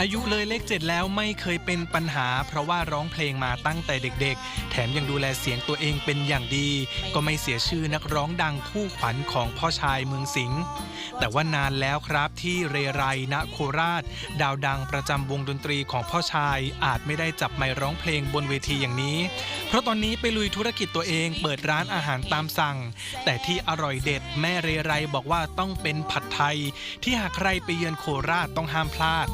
อายุเลยเลขเจ็ดแล้วไม่เคยเป็นปัญหา เพราะว่าร้องเพลงมาตั้งแต่เด็กๆ แถมยังดูแลเสียงตัวเองเป็นอย่างดี ก็ไม่เสียชื่อนักร้องดังคู่ขวัญของพ่อชายเมืองสิงห์แต่ว่านานแล้วครับที่เรไรณโคราช ดาวดังประจำวงดนตรีของพ่อชายอาจไม่ได้จับไมค์ร้องเพลงบนเวทีอย่างนี้ เพราะตอนนี้ไปลุยธุรกิจตัวเองเปิดร้านอาหารตามสั่ง แต่ที่อร่อยเด็ดแม่เรไรบอกว่าต้องเป็นผัดไทย ที่หากใครไปเยือนโคราชต้องห้ามพลาด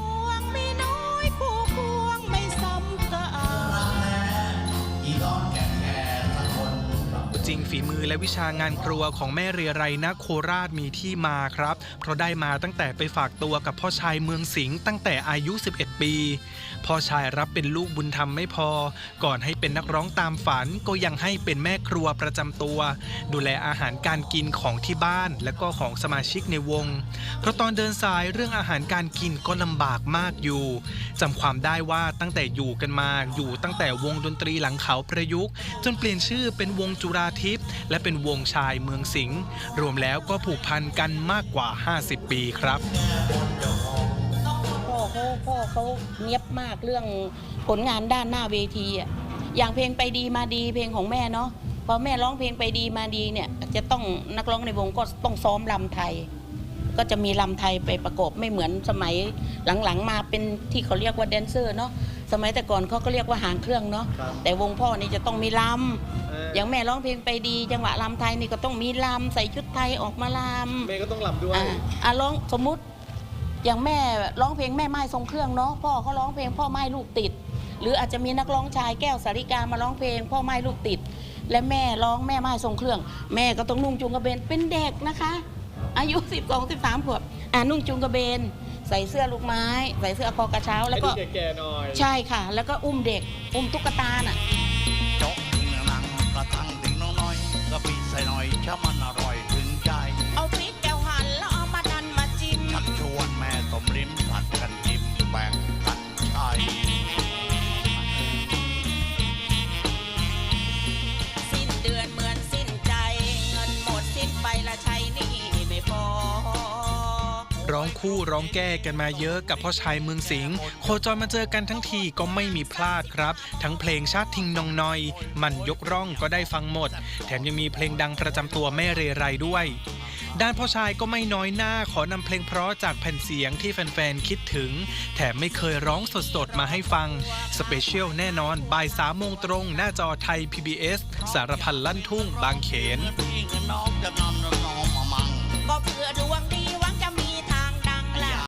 on จริงฝีมือและวิชางานครัวของแม่เรียไรณโคราชมีที่มาครับ เพราะได้มาตั้งแต่ไปฝากตัวกับพ่อชายเมืองสิงห์ตั้งแต่อายุ 11 ปี พ่อชายรับเป็นลูกบุญธรรมไม่พอ ก่อนให้เป็นนักร้องตามฝันก็ยังให้เป็นแม่ครัวประจำตัว ดูแลอาหารการกินของที่บ้านและก็ของสมาชิกในวง เพราะตอนเดินสายเรื่องอาหารการกินก็ลำบากมากอยู่จำความได้ว่าตั้งแต่อยู่กันมาอยู่ตั้งแต่วงดนตรีหลังเขาประยุกต์ จนเปลี่ยนชื่อเป็นวงจุราทิพย์และเป็นวงชายเมืองสิงห์รวมแล้วก็ผูกพันกันมากกว่า 50 ปีครับพ่อเขาพ่อเขาเนียบมากเรื่องผลงานด้านหน้าเวทีอะอย่างเพลงไปดีมาดีเพลงของแม่เนาะพอแม่ร้องเพลงไปดีมาดีเนี่ยจะต้องนักร้องในวงก็ต้องซ้อมลำไทย ก็จะมีลำไทยไปประกอบไม่เหมือนสมัยหลังๆมาเป็นที่เขาเรียกว่าแดนเซอร์เนาะ สมัยแต่ก่อนเขาก็เรียกว่าหางเครื่องเนาะแต่วงพ่อนี่จะต้องมีลำอย่างแม่ร้องเพลงไปดี จังหวะลำไทยนี่ก็ต้องมีลำใส่ชุดไทยออกมาลำ เมย์ก็ต้องลำด้วย อ่าอะร้องสมมุติอย่างแม่ร้องเพลงแม่ไม้ทรงเครื่องเนาะพ่อเขาร้องเพลงพ่อไม้ลูกติด หรืออาจจะมีนักร้องชายแก้วสาริกามาร้องเพลง พ่อไม้ลูกติด และแม่ร้องแม่ไม้ทรงเครื่อง แม่ก็ต้องนุ่งจุงกระเบนเป็นเด็กนะคะ อายุ 12 13ขวบอ่านุ่งจุงกระเบน ใส่เสื้อลูกไม้ ใส่เสื้อคอกระเช้า แล้วก็ให้ดูแก่ๆหน่อย ใช่ค่ะ แล้วก็อุ้มเด็ก อุ้มตุ๊กตาน่ะ ร้องคู่ร้องแก้กันมาเยอะกับพ่อชายเมืองสิงห์โคจรมาเจอกันทั้งทีก็ไม่มีพลาดครับ ทั้งเพลงชาติทิงนองนอย มันยกร่องก็ได้ฟังหมด แถมยังมีเพลงดังประจำตัวแม่เรไรด้วย ด้านพ่อชายก็ไม่น้อยหน้าขอนำเพลงเพราะจากแผ่นเสียงที่แฟนๆคิดถึง แถมไม่เคยร้องสดๆมาให้ฟัง สเปเชียลแน่นอนบ่ายสามโมงตรงหน้าจอไทย PBS สารพันลั่นทุ่งบางเขนพี่กับน้องจะนอนนอน